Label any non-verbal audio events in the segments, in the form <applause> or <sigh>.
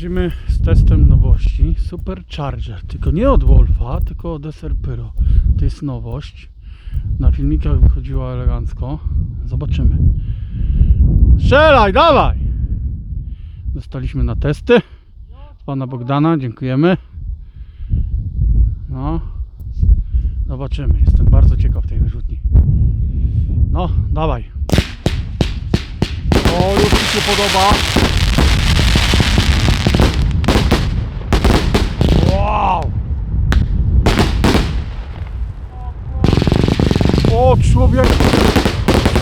Jedziemy z testem nowości Supercharger, tylko nie od Wolfa, tylko od SR Pyro. To jest nowość. Na filmikach wychodziła elegancko. Zobaczymy. Strzelaj, dawaj! Dostaliśmy na testy. Pana Bogdana, dziękujemy. No. Zobaczymy. Jestem bardzo ciekaw tej wyrzutni. No, dawaj. O, już mi się podoba. Wow! O człowiek!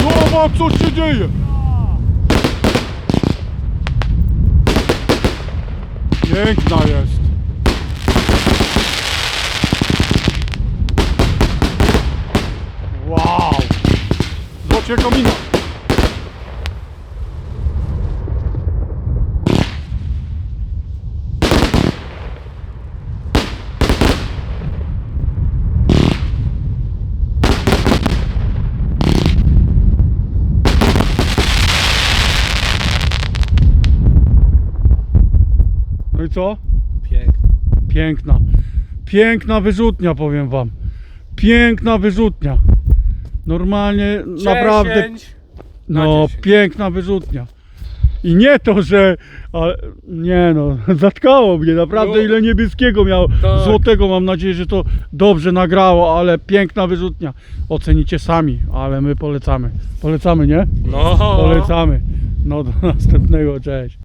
Zobacz co się dzieje! Piękna jest! Wow! Zobaczcie jaka No i co? Pięknie. Piękna. Piękna wyrzutnia, powiem wam. Piękna wyrzutnia. Normalnie, naprawdę. na No, 10. piękna wyrzutnia. I nie to, że. Ale, nie no, <laughs> zatkało mnie. Naprawdę No. ile niebieskiego miał. Tak. Złotego mam nadzieję, że to dobrze nagrało, ale piękna wyrzutnia. Ocenicie sami, ale my polecamy. Polecamy, nie? No. Polecamy. No do <laughs> następnego, cześć.